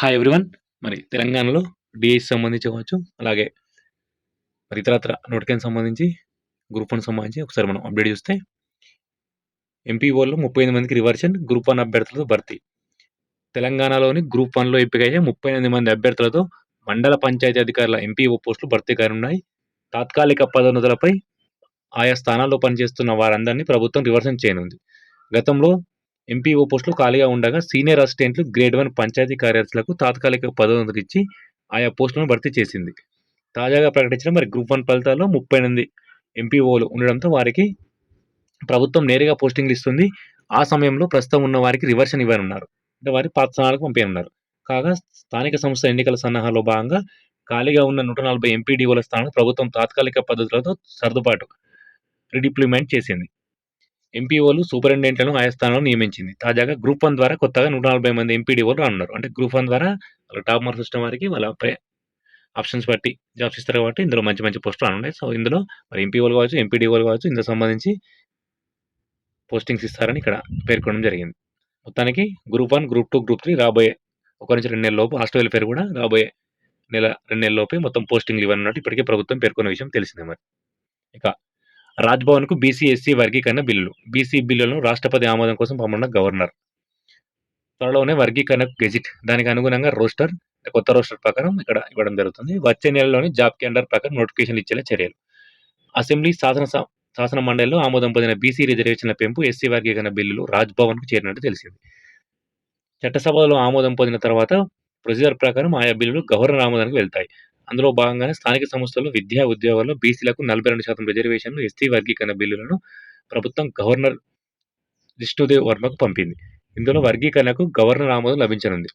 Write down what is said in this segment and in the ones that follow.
Hi everyone మరి తెలంగాణలో DS సంబంధించి కావచ్చు అలాగే మరి ఇతరత్ర నోటికైన్ సంబంధించి గ్రూప్ వన్ సంబంధించి ఒకసారి మనం అప్డేట్ చూస్తే ఎంపీఓలో ముప్పై ఎనిమిది మందికి రివర్షన్ గ్రూప్ వన్ అభ్యర్థులతో భర్తీ. తెలంగాణలోని గ్రూప్ వన్లో ఎంపికయ్యే ముప్పై ఎనిమిది మంది అభ్యర్థులతో మండల పంచాయతీ అధికారుల ఎంపీఓ పోస్టులు భర్తీ కానున్నాయి. తాత్కాలిక పదోన్నతులపై ఆయా స్థానాల్లో పనిచేస్తున్న వారందరినీ ప్రభుత్వం రివర్షన్ చేయనుంది. గతంలో ఎంపీఓ పోస్టులు ఖాళీగా ఉండగా సీనియర్ అసిస్టెంట్లు గ్రేడ్ వన్ పంచాయతీ కార్యదర్శులకు తాత్కాలిక పదోన్నతులు ఇచ్చి ఆయా పోస్టులను భర్తీ చేసింది. తాజాగా ప్రకటించిన మరి గ్రూప్ వన్ ఫలితాల్లో ముప్పై ఎనిమిది ఎంపీఓలు ఉండడంతో వారికి ప్రభుత్వం నేరుగా పోస్టింగ్లు ఇస్తుంది. ఆ సమయంలో ప్రస్తుతం ఉన్న వారికి రివర్షన్ ఇవ్వనున్నారు. అంటే వారి పాత స్థానాలకు పంపేయనున్నారు. కాగా స్థానిక సంస్థ ఎన్నికల సన్నాహాల్లో భాగంగా ఖాళీగా ఉన్న నూట నలభై ఎంపీడీఓల స్థానాలు ప్రభుత్వం తాత్కాలిక పద్ధతులతో సర్దుబాటు రిడిప్లిమెంట్ చేసింది. ఎంపీఓలు సూపరింటెండెంట్లను ఆయా స్థానంలో నియమించింది. తాజాగా గ్రూప్ వన్ ద్వారా కొత్తగా నూట నలభై మంది ఎంపీడీఓలు రానున్నారు. అంటే గ్రూప్ వన్ ద్వారా వాళ్ళ టాప్ మార్క్స్ సిస్టమ్ వారికి వాళ్ళ ఆప్షన్స్ బట్టి జాబ్స్ ఇస్తారు కాబట్టి ఇందులో మంచి మంచి పోస్టులు రానున్నాయి. సో ఇందులో మరి ఎంపీఓలు కావచ్చు ఎంపీడీఓలు కావచ్చు ఇందుకు సంబంధించి పోస్టింగ్స్ ఇస్తారని ఇక్కడ పేర్కొనడం జరిగింది. మొత్తానికి group one group two group three రాబోయే ఒక నుంచి రెండు నెలల లోపు హాస్టల్ వెల్ఫేర్ కూడా రాబోయే నెల రెండు నెలల లోపే మొత్తం పోస్టింగ్లు ఇవ్వనున్నట్టు ఇప్పటికే ప్రభుత్వం పేర్కొన్న విషయం తెలిసిందే మరి. ఇక రాజ్భవన్కు బీసీ ఎస్సీ వర్గీకరణ బిల్లులు. బీసీ బిల్లులను రాష్ట్రపతి ఆమోదం కోసం పంపనున్న గవర్నర్. త్వరలోనే వర్గీకరణ గెజిట్. దానికి అనుగుణంగా రోస్టర్ కొత్త రోస్టర్ ప్రకారం ఇక్కడ ఇవ్వడం జరుగుతుంది. వచ్చే నెలలోని జాబ్ క్యాలెండర్ ప్రకారం నోటిఫికేషన్ ఇచ్చేలా చర్యలు. అసెంబ్లీ శాసన శాసన మండలిలో ఆమోదం పొందిన బీసీ రిజర్వేషన్ల పెంపు ఎస్సీ వర్గీకరణ బిల్లులు రాజ్భవన్కు చేరినట్టు తెలిసింది. చట్టసభలో ఆమోదం పొందిన తర్వాత ప్రొసీజర్ ప్రకారం ఆయా బిల్లులు గవర్నర్ ఆమోదానికి వెళ్తాయి. అందులో భాగంగానే స్థానిక సంస్థల్లో విద్యా ఉద్యోగాల్లో బీసీలకు నలభై రెండు శాతం రిజర్వేషన్లు ఎస్టీ వర్గీకరణ బిల్లులను ప్రభుత్వం గవర్నర్ విష్ణుదేవ్ వర్మకు పంపింది. ఇందులో వర్గీకరణకు గవర్నర్ ఆమోదం లభించనుంది.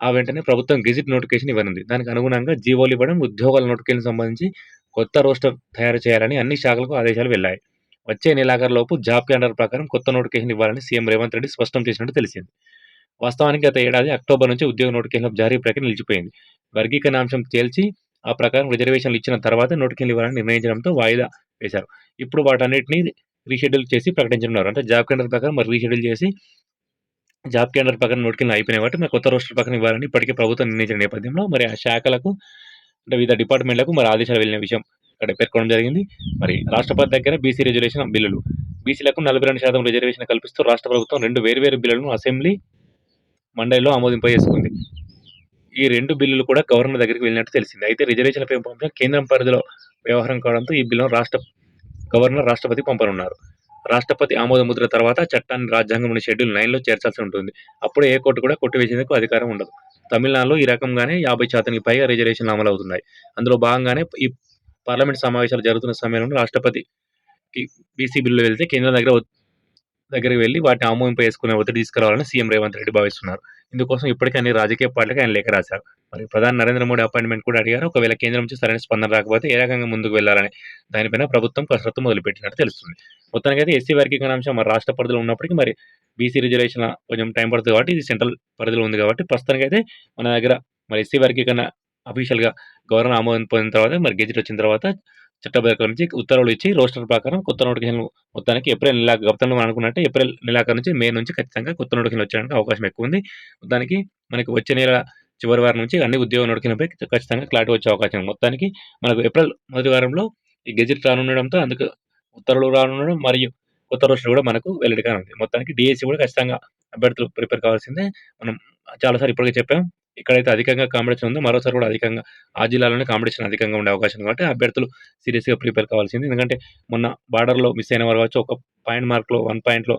ఆ వెంటనే ప్రభుత్వం గెజిట్ నోటిఫికేషన్ ఇవ్వనుంది. దానికి అనుగుణంగా జీవోలు ఇవ్వడం ఉద్యోగాల నోటిఫికేషన్ సంబంధించి కొత్త రోస్టర్ తయారు చేయాలని అన్ని శాఖలకు ఆదేశాలు వెళ్ళాయి. వచ్చే నెలాఖరులోపు జాబ్ క్యాలెండర్ ప్రకారం కొత్త నోటిఫికేషన్ ఇవ్వాలని సీఎం రేవంత్ రెడ్డి స్పష్టం చేసినట్టు తెలిసింది. వాస్తవానికి గత ఏడాది అక్టోబర్ నుంచి ఉద్యోగ నోటిఫికేషన్ జారీ ప్రక్రియ నిలిచిపోయింది. వర్గీకరణ అంశం తేల్చి ఆ ప్రకారం రిజర్వేషన్లు ఇచ్చిన తర్వాత నోటికెళ్ళి ఇవ్వాలని నిర్ణయించడంతో వాయిదా వేశారు. ఇప్పుడు వాటన్నిటిని రీషెడ్యూల్ చేసి ప్రకటించనున్నారు. అంటే జాబ్ క్యాలెండర్ ప్రకారం మరి రీషెడ్యూల్ చేసి జాబ్ క్యాలెండర్ ప్రకారం నోటికెళ్ళి అయిపోయినాయి కాబట్టి మరి కొత్త రోస్టర్ ప్రకారం ఇవ్వాలని ఇప్పటికే ప్రభుత్వం నిర్ణయించిన నేపథ్యంలో మరి ఆ శాఖలకు అంటే వివిధ డిపార్ట్మెంట్లకు మరి ఆదేశాలు వెళ్ళిన విషయం ఇక్కడ పేర్కొనడం జరిగింది. మరి రాష్ట్రపతి దగ్గర బీసీ రిజర్వేషన్ బిల్లులు. బీసీలకు నలభై రెండు శాతం రిజర్వేషన్ కల్పిస్తూ రాష్ట్ర ప్రభుత్వం రెండు వేర్వేరు బిల్లులను అసెంబ్లీ మండలిలో ఆమోదింపజేసుకుంది. ఈ రెండు బిల్లులు కూడా గవర్నర్ దగ్గరికి వెళ్ళినట్టు తెలిసింది. అయితే రిజర్వేషన్ల పంపడం కేంద్రం పరిధిలో వ్యవహారం కావడంతో ఈ బిల్లును రాష్ట్ర గవర్నర్ రాష్ట్రపతి పంపనున్నారు. రాష్ట్రపతి ఆమోద ముద్ర తర్వాత చట్టాన్ని రాజ్యాంగంలోని షెడ్యూల్ నైన్లో చేర్చాల్సి ఉంటుంది. అప్పుడు ఏ కోర్టు కూడా కొట్టివేసేందుకు అధికారం ఉండదు. తమిళనాడులో ఈ రకంగానే యాభై శాతానికి పైగా రిజర్వేషన్లు అమలు అవుతున్నాయి అందులో భాగంగానే ఈ పార్లమెంట్ సమావేశాలు జరుగుతున్న సమయంలో రాష్ట్రపతికి బీసీ బిల్లు వెళ్తే కేంద్రం దగ్గర దగ్గరికి వెళ్ళి వాటిని ఆమోదింప చేసుకునే ఒత్తిడి తీసుకురావాలని సీఎం రేవంత్ రెడ్డి భావిస్తున్నారు. ఇందుకోసం ఇప్పటికే అన్ని రాజకీయ పార్టీలకు ఆయన లేఖ రాశారు. మరి ప్రధాని నరేంద్ర మోడీ అపాయింట్మెంట్ కూడా అడిగారు. ఒకవేళ కేంద్రం నుంచి సరైన స్పందన రాకపోతే ఏ రకంగా ముందుకు వెళ్ళాలని దానిపైన ప్రభుత్వం కసరత్తు మొదలుపెట్టినట్టు తెలుస్తుంది. మొత్తానికి అయితే ఎస్సీ వర్గీకరణ అంశం మరి రాష్ట్ర పరిధిలో ఉన్నప్పటికీ మరి బీసీ రిజర్వేషన్ కొంచెం టైం పడుతుంది కాబట్టి ఇది సెంట్రల్ పరిధిలో ఉంది కాబట్టి ప్రస్తుతానికి అయితే మన దగ్గర మరి ఎస్సీ వర్గీకరణ అఫీషియల్గా గవర్నర్ ఆమోదం పొందిన తర్వాత మరి గెజిట్ వచ్చిన తర్వాత చట్టబద్ధ నుంచి ఉత్తర్వులు ఇచ్చి రోస్టర్ ప్రకారం కొత్త నోటిఫికేషన్ మొత్తానికి ఏప్రిల్ నెల గతంలో అనుకున్నట్టే ఏప్రిల్ నెలాఖరు నుంచి మే నుంచి ఖచ్చితంగా కొత్త నోటిఫికేషన్ వచ్చేయడానికి అవకాశం ఎక్కువ ఉంది. దానికి మనకి వచ్చే నెల చివరి వారం నుంచి అన్ని ఉద్యోగ నోటిఫికేషన్పై ఖచ్చితంగా క్లారిటీ వచ్చే అవకాశం మొత్తానికి మనకు ఏప్రిల్ మొదటి వారంలో ఈ గెజిట్ రానుండడంతో అందుకు ఉత్తర్వులు రానుండడం మరియు కొత్త రోస్టర్ కూడా మనకు వెల్లడిగా ఉంది. మొత్తానికి డిఎస్సి కూడా ఖచ్చితంగా అభ్యర్థులు ప్రిపేర్ కావాల్సిందే. మనం చాలాసార్లు ఇప్పటికే చెప్పాం. ఇక్కడైతే అధికంగా కాంపిటీషన్ ఉందో. మరోసారి కూడా అధికంగా ఆ జిల్లాలోనే కాంపిటీషన్ అధికంగా ఉండే అవకాశం కాబట్టి అభ్యర్థులు సీరియస్గా ప్రిపేర్ కావాల్సింది. ఎందుకంటే మొన్న బార్డర్లో మిస్ అయిన వారు కావచ్చు ఒక పాయింట్ మార్క్లో వన్ పాయింట్లో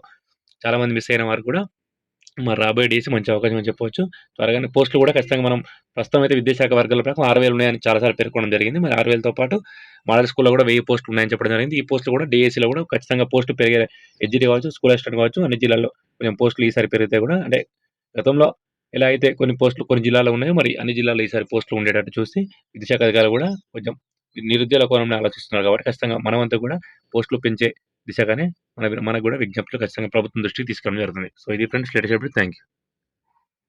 చాలామంది మిస్ అయిన వారు కూడా మరి రాబోయే డేస్ మంచి అవకాశం అని చెప్పవచ్చు. త్వరగానే పోస్టులు కూడా ఖచ్చితంగా మనం ప్రస్తుతం అయితే విద్యాశాఖ వర్గాల ప్రకారం ఆరు వేలు ఉన్నాయని చాలాసార్లు పేర్కొనడం జరిగింది. మరి ఆరు వేలతో పాటు మోడల్ స్కూల్లో కూడా వెయ్యి పోస్టులు ఉన్నాయని చెప్పడం జరిగింది. ఈ పోస్టులు కూడా డిఎస్సీలో కూడా ఖచ్చితంగా పోస్టులు పెరిగే ఎడ్జిటీ కావచ్చు స్కూల్ అసిస్టెంట్ కావచ్చు అన్ని జిల్లాల్లో కొంచెం పోస్టులు ఈసారి పెరిగితే కూడా అంటే గతంలో ఎలా అయితే కొన్ని పోస్టులు కొన్ని జిల్లాలో ఉన్నాయో మరి అన్ని జిల్లాలో ఈసారి పోస్టులు ఉండేటట్టు చూసి విద్యాశాఖ అధికారులు కూడా కొంచెం నిరుద్యోగ కోణంలో ఆలోచిస్తున్నారు కాబట్టి ఖచ్చితంగా మనమంతా కూడా పోస్టులు పెంచే దిశగానే మన మనకు కూడా విజ్ఞప్తులు ఖచ్చితంగా ప్రభుత్వం దృష్టికి తీసుకురావడం జరుగుతుంది. సో ఇది ఫ్రెండ్స్ లేటెస్ట్ థ్యాంక్ యూ